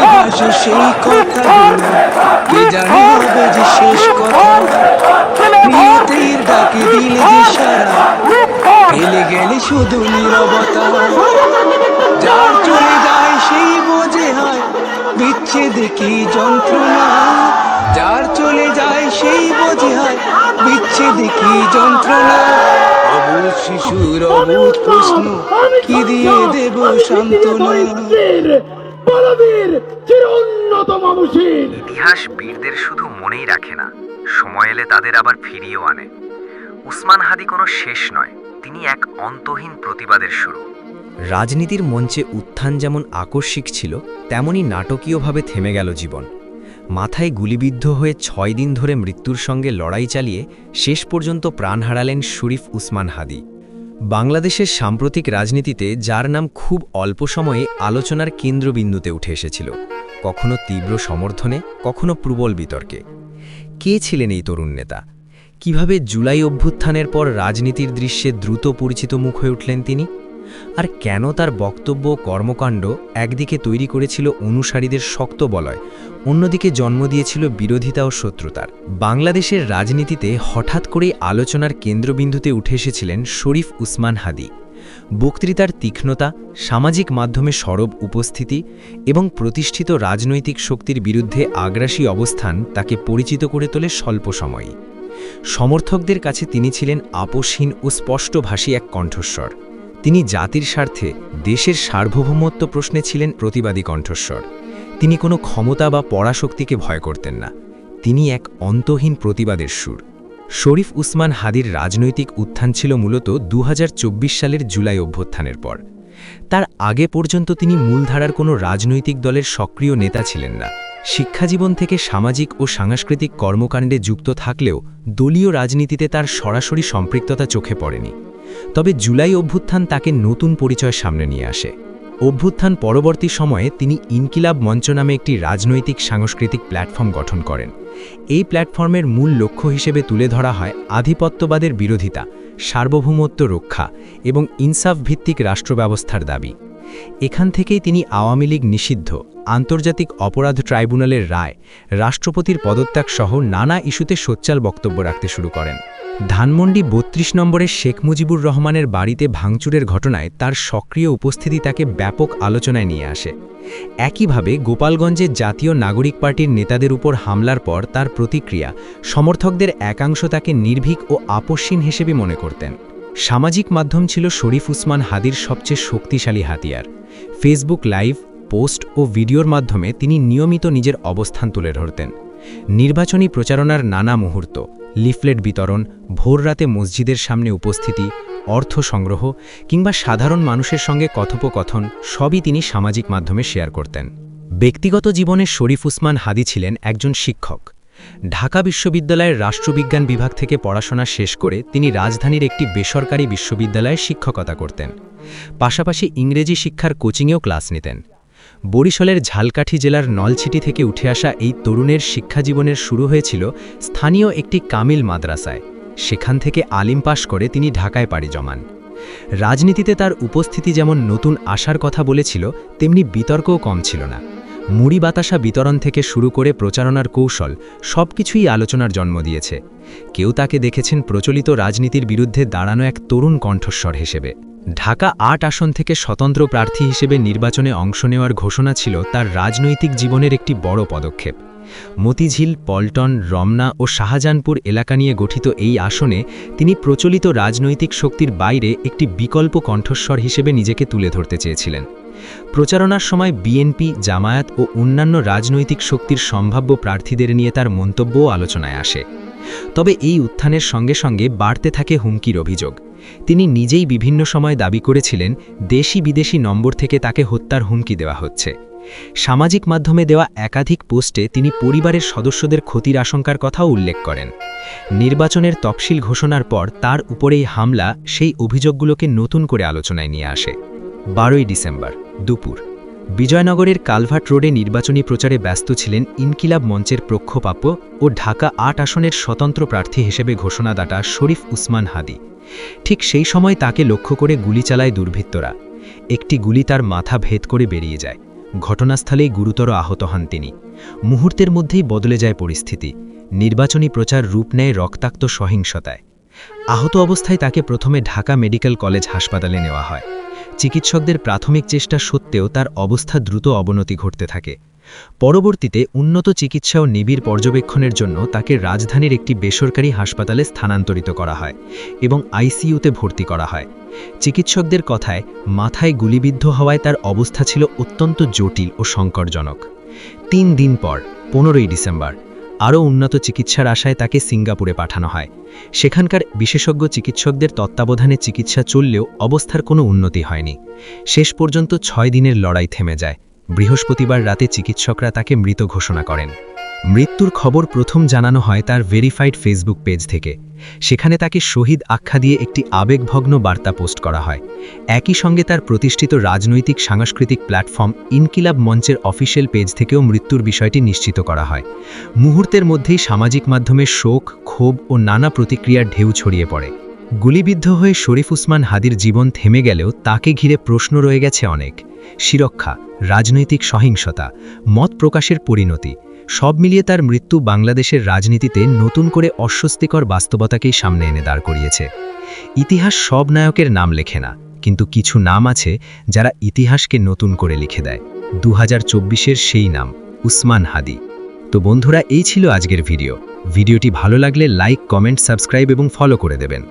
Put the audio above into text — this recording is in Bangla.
ভাসে সেই কথাগুলো কে জানে হবে যে শেষ কথা? নিয়তির ডাকে দিলে যে সারা। গেলে শুধু নীরবতা। যার চলে যায় সেই বোঝে হয়। বিচ্ছেদে কি যন্ত্রণা? যার চলে যায় সেই বোঝে হয়। বিচ্ছেদে কি যন্ত্রণা? অবুধ শিশুর অবুধ প্রশ্ন। কি দিয়ে দেব সান্ত্বনা? বলবীর চির উন্নত মানুষের। ইতিহাস বীরদের শুধু মনেই রাখে না সময় এলে তাদের আবার ফিরিয়েও আনে। উসমান হাদি কোনো শেষ নয় তিনি এক অন্তহীন প্রতিবাদের শুরু। রাজনীতির মঞ্চে উত্থান যেমন আকস্মিক ছিল তেমনি নাটকীয়ভাবে থেমে গেল জীবন। মাথায় গুলিবিদ্ধ হয়ে ছয় দিন ধরে মৃত্যুর সঙ্গে লড়াই চালিয়ে শেষ পর্যন্ত প্রাণ হারালেন শরীফ উসমান হাদি। বাংলাদেশের সাম্প্রতিক রাজনীতিতে, যার নাম খুব অল্প সময়ে আলোচনার কেন্দ্রবিন্দুতে উঠে এসেছিল, কখনো তীব্র সমর্থনে, কখনো প্রবল বিতর্কে। কে ছিলেন এই তরুণ নেতা? কীভাবে জুলাই অভ্যুত্থানের পর রাজনীতির দৃশ্যে দ্রুত পরিচিত মুখ হয়ে উঠলেন তিনি? আর কেন তার বক্তব্য কর্মকাণ্ড একদিকে তৈরি করেছিল অনুসারীদের শক্ত বলয়, অন্যদিকে জন্ম দিয়েছিল বিরোধিতা ও শত্রুতার। বাংলাদেশের রাজনীতিতে হঠাৎ করেই আলোচনার কেন্দ্রবিন্দুতে উঠে এসেছিলেন শরীফ উসমান হাদি। বক্তৃতার তীক্ষ্ণতা, সামাজিক মাধ্যমে সরব উপস্থিতি এবং প্রতিষ্ঠিত রাজনৈতিক শক্তির বিরুদ্ধে আগ্রাসী অবস্থান তাকে পরিচিত করে তোলে স্বল্প সময়ে। সমর্থকদের কাছে তিনি ছিলেন আপোষহীন ও স্পষ্টভাষী এক কণ্ঠস্বর। তিনি জাতির স্বার্থে দেশের সার্বভৌমত্ব প্রশ্নে ছিলেন প্রতিবাদী কণ্ঠস্বর। তিনি কোনো ক্ষমতা বা পরাশক্তিকে ভয় করতেন না। তিনি এক অন্তহীন প্রতিবাদের সুর। শরীফ উসমান হাদির রাজনৈতিক উত্থান ছিল মূলত দু হাজার চব্বিশ সালের জুলাই অভ্যুত্থানের পর। তার আগে পর্যন্ত তিনি মূলধারার কোনো রাজনৈতিক দলের সক্রিয় নেতা ছিলেন না। শিক্ষাজীবন থেকে সামাজিক ও সাংস্কৃতিক কর্মকাণ্ডে যুক্ত থাকলেও দলীয় রাজনীতিতে তার সরাসরি সম্পৃক্ততা চোখে পড়েনি। তবে জুলাই অভ্যুত্থান তাকে নতুন পরিচয় সামনে নিয়ে আসে। অভ্যুত্থান পরবর্তী সময়ে তিনি ইনকিলাব মঞ্চ নামে একটি রাজনৈতিক সাংস্কৃতিক প্ল্যাটফর্ম গঠন করেন। এই প্ল্যাটফর্মের মূল লক্ষ্য হিসেবে তুলে ধরা হয় আধিপত্যবাদের বিরোধিতা, সার্বভৌমত্ব রক্ষা এবং ইনসাফ ভিত্তিক রাষ্ট্রব্যবস্থার দাবি। এখান থেকেই তিনি আওয়ামী লীগ নিষিদ্ধ, আন্তর্জাতিক অপরাধ ট্রাইব্যুনালের রায়, রাষ্ট্রপতির পদত্যাগ সহ নানা ইস্যুতে সোচ্চাল বক্তব্য রাখতে শুরু করেন। ধানমন্ডি বত্রিশ নম্বরের শেখ মুজিবুর রহমানের বাড়িতে ভাঙচুরের ঘটনায় তার সক্রিয় উপস্থিতি তাকে ব্যাপক আলোচনায় নিয়ে আসে। একইভাবে গোপালগঞ্জে জাতীয় নাগরিক পার্টির নেতাদের উপর হামলার পর তার প্রতিক্রিয়া, সমর্থকদের একাংশ তাকে নির্ভীক ও আপসীন হিসেবে মনে করতেন। সামাজিক মাধ্যম ছিল শরীফ উসমান হাদির সবচেয়ে শক্তিশালী হাতিয়ার। ফেসবুক লাইভ, পোস্ট ও ভিডিওর মাধ্যমে তিনি নিয়মিত নিজের অবস্থান তুলে ধরতেন। নির্বাচনী প্রচারণার নানা মুহূর্ত, লিফলেট বিতরণ ভোররাতে মসজিদের সামনে উপস্থিতি, অর্থ সংগ্রহ কিংবা সাধারণ মানুষের সঙ্গে কথোপকথন সবই তিনি সামাজিক মাধ্যমে শেয়ার করতেন। ব্যক্তিগত জীবনে শরীফ উসমান হাদি ছিলেন একজন শিক্ষক। ঢাকা বিশ্ববিদ্যালয়ের রাষ্ট্রবিজ্ঞান বিভাগ থেকে পড়াশোনা শেষ করে তিনি রাজধানীর একটি বেসরকারি বিশ্ববিদ্যালয়ে শিক্ষকতা করতেন। পাশাপাশি ইংরেজি শিক্ষার কোচিংয়েও ক্লাস নিতেন। বরিশালের ঝালকাঠি জেলার নলছিটি থেকে উঠে আসা এই তরুণের শিক্ষাজীবনের শুরু হয়েছিল স্থানীয় একটি কামিল মাদ্রাসায়। সেখান থেকে আলিম পাশ করে তিনি ঢাকায় পাড়ি জমান। রাজনীতিতে তার উপস্থিতি যেমন নতুন আশার কথা বলেছিল, তেমনি বিতর্কও কম ছিল না। মুড়ি বাতাসা বিতরণ থেকে শুরু করে প্রচারণার কৌশল সবকিছুই আলোচনার জন্ম দিয়েছে। কেউ তাকে দেখেছেন প্রচলিত রাজনীতির বিরুদ্ধে দাঁড়ানো এক তরুণ কণ্ঠস্বর হিসেবে। ঢাকা আট আসন থেকে স্বতন্ত্র প্রার্থী হিসেবে নির্বাচনে অংশ নেওয়ার ঘোষণা ছিল তার রাজনৈতিক জীবনের একটি বড় পদক্ষেপ। মতিঝিল, পল্টন, রমনা ও শাহজাহানপুর এলাকা নিয়ে গঠিত এই আসনে তিনি প্রচলিত রাজনৈতিক শক্তির বাইরে একটি বিকল্প কণ্ঠস্বর হিসেবে নিজেকে তুলে ধরতে চেয়েছিলেন। প্রচারণার সময় বিএনপি, জামায়াত ও অন্যান্য রাজনৈতিক শক্তির সম্ভাব্য প্রার্থীদের নিয়ে তার মন্তব্যও আলোচনায় আসে। তবে এই উত্থানের সঙ্গে সঙ্গে বাড়তে থাকে হুমকির অভিযোগ। তিনি নিজেই বিভিন্ন সময় দাবি করেছিলেন, দেশি বিদেশি নম্বর থেকে তাকে হত্যার হুমকি দেওয়া হচ্ছে। সামাজিক মাধ্যমে দেওয়া একাধিক পোস্টে তিনি পরিবারের সদস্যদের ক্ষতির আশঙ্কার কথাও উল্লেখ করেন। নির্বাচনের তফসিল ঘোষণার পর তার উপরেই হামলা সেই অভিযোগগুলোকে নতুন করে আলোচনায় নিয়ে আসে। বারোই ডিসেম্বর দুপুর। বিজয়নগরের কালভার্ট রোডে নির্বাচনী প্রচারে ব্যস্ত ছিলেন ইনকিলাব মঞ্চের প্রক্ষপাপ্য ও ঢাকা আট আসনের স্বতন্ত্র প্রার্থী হিসেবে ঘোষণাদাতা শরীফ উসমান হাদি। ঠিক সেই সময় তাকে লক্ষ্য করে গুলি চালায় দুর্বৃত্তরা। একটি গুলি তার মাথা ভেদ করে বেরিয়ে যায়। ঘটনাস্থলেই গুরুতর আহত হন তিনি। মুহূর্তের মধ্যেই বদলে যায় পরিস্থিতি। নির্বাচনী প্রচার রূপ নেয় রক্তাক্ত সহিংসতায়। আহত অবস্থায় তাকে প্রথমে ঢাকা মেডিকেল কলেজ হাসপাতালে নেওয়া হয়। চিকিৎসকদের প্রাথমিক চেষ্টা সত্ত্বেও তার অবস্থা দ্রুত অবনতি ঘটতে থাকে। পরবর্তীতে উন্নত চিকিৎসা ও নিবিড় পর্যবেক্ষণের জন্য তাকে রাজধানীর একটি বেসরকারি হাসপাতালে স্থানান্তরিত করা হয় এবং আইসিইউতে ভর্তি করা হয়। চিকিৎসকদের কথায়, মাথায় গুলিবিদ্ধ হওয়ায় তার অবস্থা ছিল অত্যন্ত জটিল ও সংকটজনক। তিন দিন পর, পনেরোই ডিসেম্বর আরও উন্নত চিকিৎসার আশায় তাকে সিঙ্গাপুরে পাঠানো হয়। সেখানকার বিশেষজ্ঞ চিকিৎসকদের তত্ত্বাবধানে চিকিৎসা চললেও অবস্থার কোনো উন্নতি হয়নি। শেষ পর্যন্ত ছয় দিনের লড়াই থেমে যায়। বৃহস্পতিবার রাতে চিকিৎসকরা তাকে মৃত ঘোষণা করেন। মৃত্যুর খবর প্রথম জানানো হয় তার ভেরিফাইড ফেসবুক পেজ থেকে। সেখানে তাকে শহীদ আখ্যা দিয়ে একটি আবেগভগ্ন বার্তা পোস্ট করা হয়। একই সঙ্গে তার প্রতিষ্ঠিত রাজনৈতিক সাংস্কৃতিক প্ল্যাটফর্ম ইনকিলাব মঞ্চের অফিসিয়াল পেজ থেকেও মৃত্যুর বিষয়টি নিশ্চিত করা হয়। মুহূর্তের মধ্যেই সামাজিক মাধ্যমে শোক, ক্ষোভ ও নানা প্রতিক্রিয়ার ঢেউ ছড়িয়ে পড়ে। গুলিবিদ্ধ হয়ে শরীফ উসমান হাদির জীবন থেমে গেলেও তাকে ঘিরে প্রশ্ন রয়ে গেছে অনেক। সুরক্ষা রাজনৈতিক সহিংসতা, মত প্রকাশের পরিণতি, সব মিলিয়ে তার মৃত্যু বাংলাদেশের রাজনীতিতে নতুন করে অস্বস্তিকর বাস্তবতাকেই সামনে এনে দাঁড় করিয়েছে। ইতিহাস সব নায়কের নাম লেখে না, কিন্তু কিছু নাম আছে যারা ইতিহাসকে নতুন করে লিখে দেয়। দু হাজার সেই নাম, উসমান হাদি। তো বন্ধুরা, এই ছিল আজকের ভিডিও। ভিডিওটি ভালো লাগলে লাইক, কমেন্ট, সাবস্ক্রাইব এবং ফলো করে দেবেন।